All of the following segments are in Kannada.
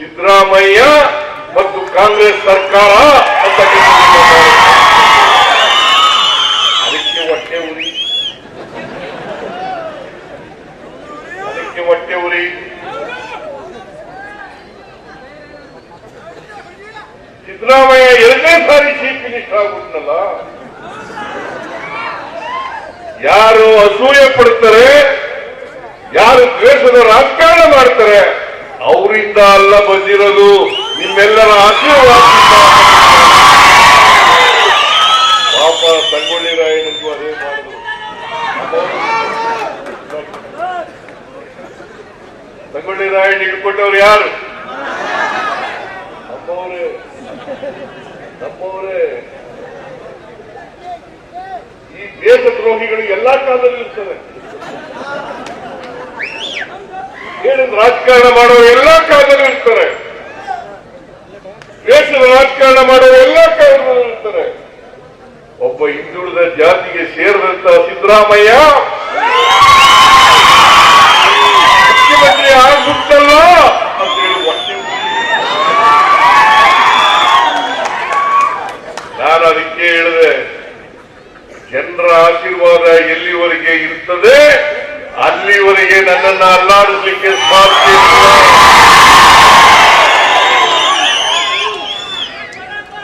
ಸಿದ್ದರಾಮಯ್ಯ ಮತ್ತು ಕಾಂಗ್ರೆಸ್ ಸರ್ಕಾರ ಅಂತ ಅದಕ್ಕೆ ಹೊಟ್ಟೆ ಉರಿ. ಅದಕ್ಕೆ ಹೊಟ್ಟೆ ಉರಿ. ಸಿದ್ದರಾಮಯ್ಯ ಎರಡನೇ ಸಾರಿ ಚೀಫ್ ಮಿನಿಸ್ಟರ್ ಆಗ್ಬಿಟ್ನಲ್ಲ? ಯಾರು ಅಸೂಯೆ ಪಡ್ತಾರೆ, ಯಾರು ದ್ವೇಷದ ರಾಜಕಾರಣ ಮಾಡ್ತಾರೆ ಅವರಿಂದ ಅಲ್ಲ ಬಂದಿರೋದು ನಿಮ್ಮೆಲ್ಲರ ಆಶೀರ್ವಾದದಿಂದ. ಪಾಪ ಸಂಗೊಳ್ಳಿ ರಾಯನಿಗೂ ಅದೇ ಮಾಡಿದ್ರು. ಸಂಗೊಳ್ಳಿ ರಾಯನ್ ಇಟ್ಕೊಟ್ಟವ್ರು ಯಾರು? ನಮ್ಮವರೇ ನಮ್ಮವರೇ ಈ ದೇಶದ್ರೋಹಿಗಳು ಎಲ್ಲಾ ಕಾಲದಲ್ಲಿ ಇರ್ತದೆ ಹೇಳಿದ ರಾಜಕಾರಣ ಮಾಡೋ ಎಲ್ಲಾ ಕಾಲದಲ್ಲೂ ಇರ್ತಾರೆ. ದೇಶದ ರಾಜಕಾರಣ ಮಾಡೋ ಎಲ್ಲಾ ಕಾಲದಲ್ಲೂ ಇರ್ತಾರೆ. ಒಬ್ಬ ಹಿಂದುಳಿದ ಜಾತಿಗೆ ಸೇರಿದಂತ ಸಿದ್ದರಾಮಯ್ಯ? ಮುಖ್ಯಮಂತ್ರಿ ಆಗ್ಬಿಟ್ಟಲ್ಲ ಅಂತ ಹೇಳಿ. ನಾನು ಅದಕ್ಕೆ ಹೇಳಿದೆ, ಜನರ ಆಶೀರ್ವಾದ ಎಲ್ಲಿವರೆಗೆ ಇರ್ತದೆ? ಅಲ್ಲಿವರೆಗೆ ನನ್ನನ್ನು ಅಲ್ಲಾಡಿಸ್ಲಿಕ್ಕೆ ಸಾಧ್ಯ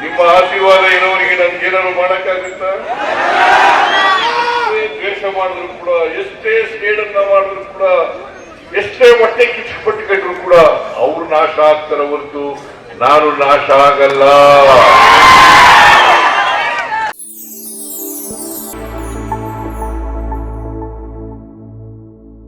ನಿಮ್ಮ ಆಶೀರ್ವಾದ ಇರೋರಿಗೆ ನನ್ಗೇನಾದ್ರು ಮಾಡಕ್ಕಾಗುತ್ತ? ದ್ವೇಷ ಮಾಡಿದ್ರು ಕೂಡ, ಎಷ್ಟೇ ಸ್ಟೇಡನ್ನ ಮಾಡಿದ್ರು ಕೂಡ, ಎಷ್ಟೇ ಹೊಟ್ಟೆ ಕಿಚ್ಚು ಪಟ್ಟುಕೊಂಡ್ರು ಕೂಡ, ಅವ್ರು ನಾಶ ಆಗ್ತಾರ ಹೊರತು ನಾನು ನಾಶ ಆಗಲ್ಲ.